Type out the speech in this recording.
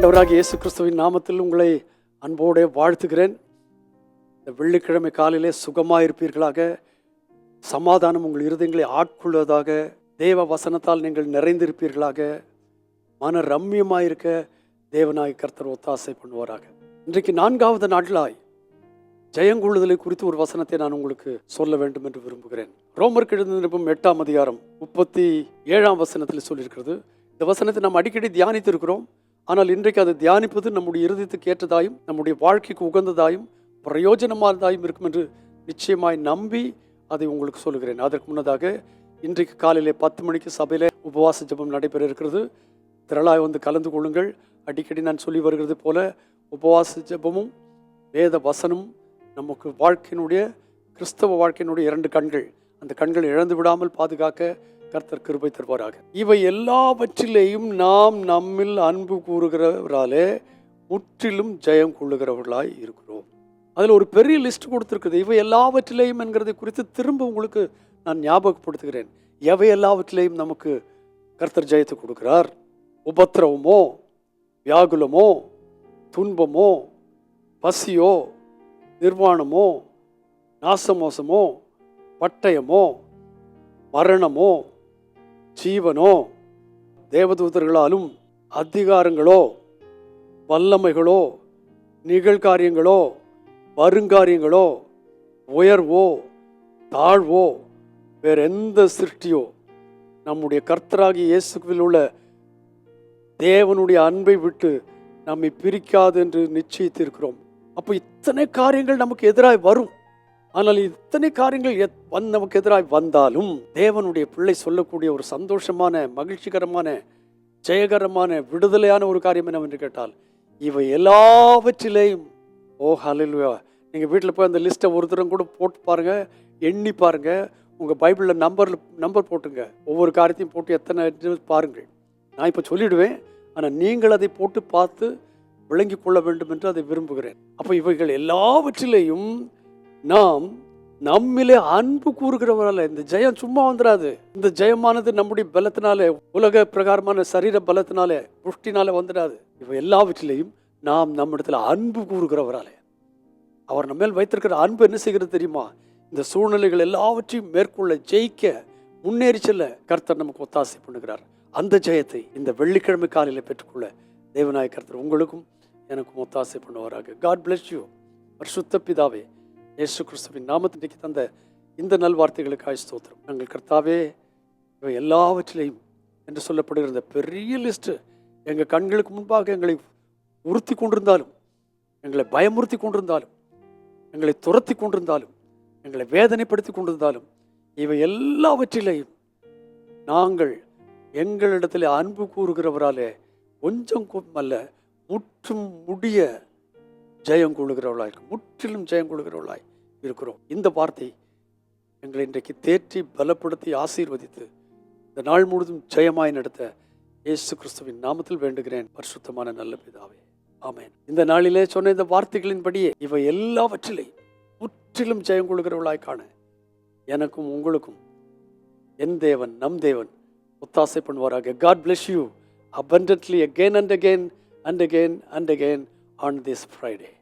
ஆண்டவராக இயேசு கிறிஸ்துவின் நாமத்தில் உங்களை அன்போடு வாழ்த்துகிறேன். இந்த வெள்ளிக்கிழமை காலையிலே சுகமாக இருப்பீர்களாக சமாதானம் உங்கள் இருதயங்களை ஆட்கொள்வதாக தேவ வசனத்தால் நீங்கள் நிறைந்திருப்பீர்களாக. மன ரம்மியமாக இருக்க தேவனாய் கர்த்தர் ஒத்தாசை பண்ணுவாராக. இன்றைக்கு நான்காவது நாட்களாய் ஜெயங்கொள்ளுதலை குறித்து ஒரு வசனத்தை நான் உங்களுக்கு சொல்ல வேண்டும் என்று விரும்புகிறேன். ரோமர் கிழந்திருப்பும் எட்டாம் அதிகாரம் முப்பத்தி ஏழாம் வசனத்தில் சொல்லியிருக்கிறது. இந்த வசனத்தை நாம் அடிக்கடி தியானித்து இருக்கிறோம் ஆனால் இன்றைக்கு அதை தியானிப்பது நம்முடைய இருதயத்துக்கு ஏற்றதாயும் நம்முடைய வாழ்க்கைக்கு உகந்ததாயும் பிரயோஜனமானதாயும் இருக்கும் என்று நிச்சயமாய் நம்பி அதை உங்களுக்கு சொல்லுகிறேன். அதற்கு முன்னதாக இன்றைக்கு காலையிலே பத்து மணிக்கு சபையிலே உபவாச ஜெபம் நடைபெற இருக்கிறது. திரளாய் வந்து கலந்து கொள்ளுங்கள். அடிக்கடி நான் சொல்லி வருகிறது போல உபவாச ஜெபமும் வேத வசனம் நமக்கு வாழ்க்கையினுடைய கிறிஸ்தவ வாழ்க்கையினுடைய இரண்டு கண்கள். அந்த கண்கள் இழந்து விடாமல் பாதுகாக்க கர்த்தர் கிருபை தருவாராக. இவை எல்லாவற்றிலேயும் நாம் நம்மில் அன்பு கூறுகிறவராலே முற்றிலும் ஜெயம் கொள்ளுகிறவர்களாய் இருக்கிறோம். அதில் ஒரு பெரிய லிஸ்ட் கொடுத்துருக்குது இவை எல்லாவற்றிலேயும் என்கிறதை குறித்து திரும்ப உங்களுக்கு நான் ஞாபகப்படுத்துகிறேன். எவை எல்லாவற்றிலேயும் நமக்கு கர்த்தர் ஜெயத்தை கொடுக்கிறார்? உபத்திரவமோ? வியாகுலமோ? துன்பமோ? பசியோ? நிர்வாணமோ? நாசமோசமோ? பட்டயமோ? மரணமோ? ஜீவனோ தேவதூதர்களாலும் அதிகாரங்களோ வல்லமைகளோ நிகழ்காரியங்களோ வருங்காரியங்களோ உயர்வோ தாழ்வோ வேற எந்த சிருஷ்டியோ நம்முடைய கர்த்தராகி இயேசுவில் உள்ள தேவனுடைய அன்பை விட்டு நம்மை பிரிக்காது என்று நிச்சயித்திருக்கிறோம். அப்போ இத்தனை காரியங்கள் நமக்கு எதிராக வரும். ஆனால் இத்தனை காரியங்கள் எத்- நமக்கு எதிராக வந்தாலும் தேவனுடைய பிள்ளை சொல்லக்கூடிய ஒரு சந்தோஷமான மகிழ்ச்சிகரமான ஜெயகரமான விடுதலையான ஒரு காரியம் என்னவென்று கேட்டால் இவை எல்லாவற்றிலேயும் ஓ ஹலில்வா நீங்கள் வீட்டில் போய் அந்த லிஸ்ட்டை ஒரு தரம் கூட போட்டு பாருங்கள் எண்ணி பாருங்கள் உங்கள் பைபிளில் நம்பர் நம்பர் போட்டுங்க. ஒவ்வொரு காரியத்தையும் போட்டு எத்தனை பாருங்கள். நான் இப்போ சொல்லிவிடுவேன் ஆனால் நீங்கள் அதை போட்டு பார்த்து விளங்கி கொள்ள வேண்டும் என்று அதை விரும்புகிறேன். அப்போ இவைகள் எல்லாவற்றிலேயும் நாம் நம்மிலே அன்பு கூறுகிறவரால இந்த ஜெயம் சும்மா வந்துடாது இந்த ஜெயமானது நம்முடைய பலத்தினாலே உலக பிரகாரமான சரீர பலத்தினாலே புஷ்டினாலே வந்துடாது இவ எல்லாவற்றிலேயும் நாம் நம்மிடத்தில் அன்பு கூறுகிறவராலே. அவர் நம்ம மேல் வைத்திருக்கிற அன்பு என்ன செய்கிறது தெரியுமா? இந்த சூழ்நிலைகள் எல்லாவற்றையும் மேற்கொள்ள ஜெயிக்க முன்னேறி செல்ல கர்த்தர் நமக்கு ஒத்தாசை பண்ணுகிறார். அந்த ஜெயத்தை இந்த வெள்ளிக்கிழமை காலையில் பெற்றுக்கொள்ள தேவநாயக கர்த்தர் உங்களுக்கும் எனக்கும் ஒத்தாசை பண்ணுவாராக. காட் பிளஸ் யூ பரிசுத்த பிதாவே இயேசு கிறிஸ்துவின் நாமத்திற்கு தந்த இந்த நல்வார்த்தைகளுக்காய் ஸ்தோத்திரம். நாங்கள் கர்த்தாவே இவை எல்லாவற்றிலையும் என்று சொல்லப்படுகிற இந்த பெரிய லிஸ்ட்டு எங்கள் கண்களுக்கு முன்பாக எங்களை உறுத்தி கொண்டிருந்தாலும் எங்களை பயமுறுத்தி கொண்டிருந்தாலும் எங்களை துரத்தி கொண்டிருந்தாலும் எங்களை வேதனைப்படுத்தி கொண்டிருந்தாலும் இவை எல்லாவற்றிலையும் நாங்கள் எங்களிடத்தில் அன்பு கூறுகிறவராலே கொஞ்சம் அல்ல முற்றும் முடிய ஜெயம் கொள்ளுகிறவர்களாய் முற்றிலும் ஜெயம் கொள்ளுகிறவர்களாய் இருக்கிறோம். இந்த வார்த்தை எங்களை இன்றைக்கு தேற்றி பலப்படுத்தி ஆசீர்வதித்து இந்த நாள் முழுதும் ஜெயமாய் நடத்த இயேசு கிறிஸ்துவின் நாமத்தில் வேண்டுகிறேன். பரிசுத்தமான நல்ல பிதாவே. ஆமேன். இந்த நாளிலே சொன்ன இந்த வார்த்தைகளின்படியே இவை எல்லாவற்றிலே முற்றிலும் ஜெயம் கொள்கிறவளாய் காண எனக்கும் உங்களுக்கும் என் தேவன் நம் தேவன் ஒத்தாசை பண்ணுவாராக God bless you abundantly again and again and again and again. On this Friday.